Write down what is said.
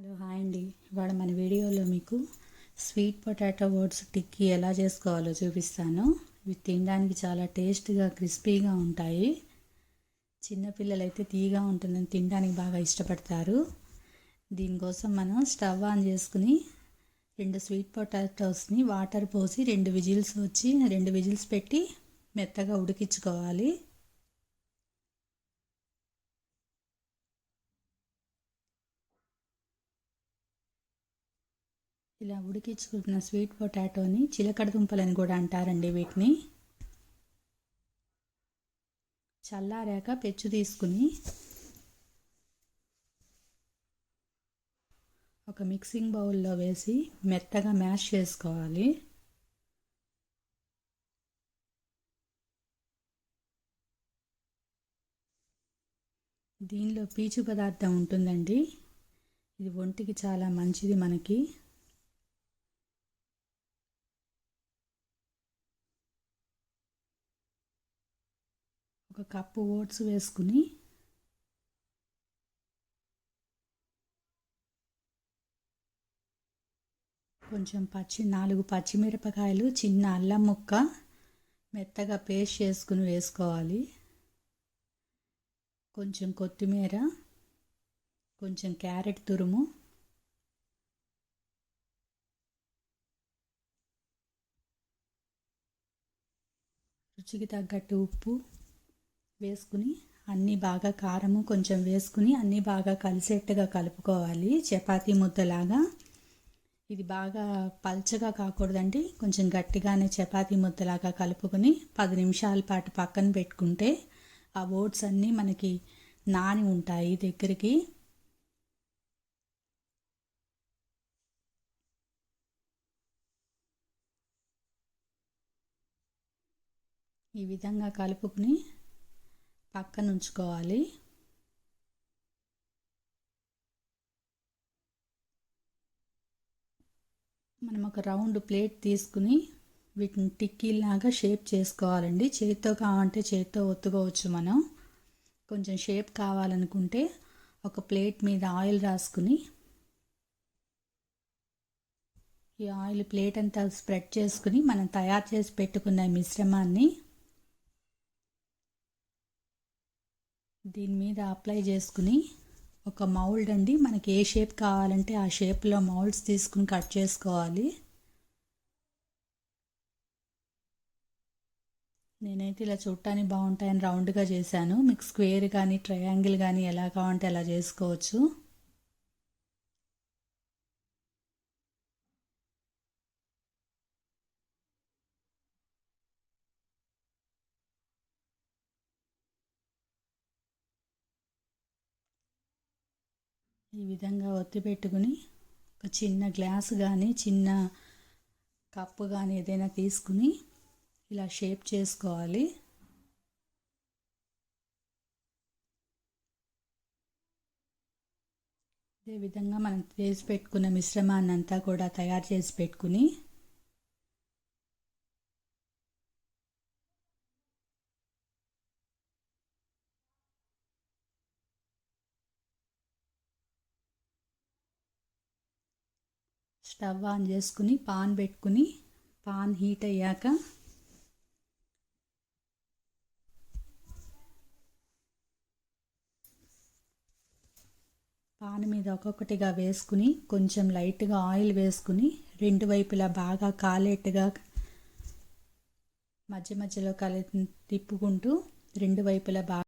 Hello hi అండి. ఇవాళ మన వీడియోలో మీకు స్వీట్ పొటాటో ఓట్స్ టిక్కీ ఎలా చేసుకోవాలో చూపిస్తాను. ఇవి తినడానికి చాలా టేస్ట్గా క్రిస్పీగా ఉంటాయి. చిన్నపిల్లలైతే తీగా ఉంటుందని తినడానికి బాగా ఇష్టపడతారు. దీనికోసం మనం స్టవ్ ఆన్ చేసుకుని రెండు స్వీట్ పొటాటోస్ని వాటర్ పోసి రెండు విజిల్స్ వచ్చి రెండు విజిల్స్ పెట్టి మెత్తగా ఉడికించుకోవాలి. ఇలా ఉడికించుకున్న స్వీట్ పొటాటోని చిలకడ దుంపలని కూడా అంటారండి వీటిని. చల్లారాక పెచ్చు తీసుకుని ఒక మిక్సింగ్ బౌల్లో వేసి మెత్తగా మ్యాష్ చేసుకోవాలి. దీనిలో పీచు పదార్థం ఉంటుందండి. ఇది ఒంటికి చాలా మంచిది మనకి. ఒక కప్పు ఓట్స్ వేసుకుని కొంచెం పచ్చి నాలుగు పచ్చిమిరపకాయలు చిన్న అల్లం ముక్క మెత్తగా పేస్ట్ చేసుకుని వేసుకోవాలి. కొంచెం కొత్తిమీర కొంచెం క్యారెట్ తురుము రుచికి తగ్గట్టు ఉప్పు వేసుకుని అన్నీ బాగా కారము కొంచెం వేసుకుని అన్నీ బాగా కలిసేట్టుగా కలుపుకోవాలి. చపాతీ ముద్దలాగా. ఇది బాగా పల్చగా కాకూడదండి. కొంచెం గట్టిగానే చపాతీ ముద్దలాగా కలుపుకొని పది నిమిషాల పాటు పక్కన పెట్టుకుంటే ఆ ఓట్స్ అన్నీ మనకి నాని ఉంటాయి దగ్గరికి. ఈ విధంగా కలుపుకుని పక్కన ఉంచుకోవాలి మనం ఒక రౌండ్ ప్లేట్ తీసుకుని వీటిని టిక్కీలాగా షేప్ చేసుకోవాలండి. చేతితో కావాలంటే చేతితో ఒత్తుకోవచ్చు మనం. కొంచెం షేప్ కావాలనుకుంటే ఒక ప్లేట్ మీద ఆయిల్ రాసుకుని ఈ ఆయిల్ ప్లేట్ అంతా స్ప్రెడ్ చేసుకుని మనం తయారు చేసి పెట్టుకున్న మిశ్రమాన్ని దీని మీద అప్లై చేసుకుని ఒక మౌల్డ్ అండి. మనకి ఏ షేప్ కావాలంటే ఆ షేప్లో మౌల్డ్స్ తీసుకుని కట్ చేసుకోవాలి. నేనైతే ఇలా చూడటానికి బాగుంటాయని రౌండ్గా చేశాను. మీకు స్క్వేర్ కానీ ట్రయాంగిల్ కానీ ఎలా కావాలంటే అలా చేసుకోవచ్చు. ఈ విధంగా ఒత్తి పెట్టుకుని ఒక చిన్న గ్లాస్ కానీ చిన్న కప్పు కానీ ఏదైనా తీసుకుని ఇలా షేప్ చేసుకోవాలి. అదే విధంగా మనం చేసి పెట్టుకున్న మిశ్రమాన్ని అంతా కూడా తయారు చేసి పెట్టుకుని స్టవ్ ఆన్ చేసుకుని పాన్ పెట్టుకుని పాన్ హీట్ అయ్యాక పాన్ మీద ఒక్కొక్కటిగా వేసుకుని కొంచెం లైట్గా ఆయిల్ వేసుకుని రెండు వైపులా బాగా కాలేట్టుగా మధ్య మధ్యలో కలి తిప్పుకుంటూ రెండు వైపులా బాగా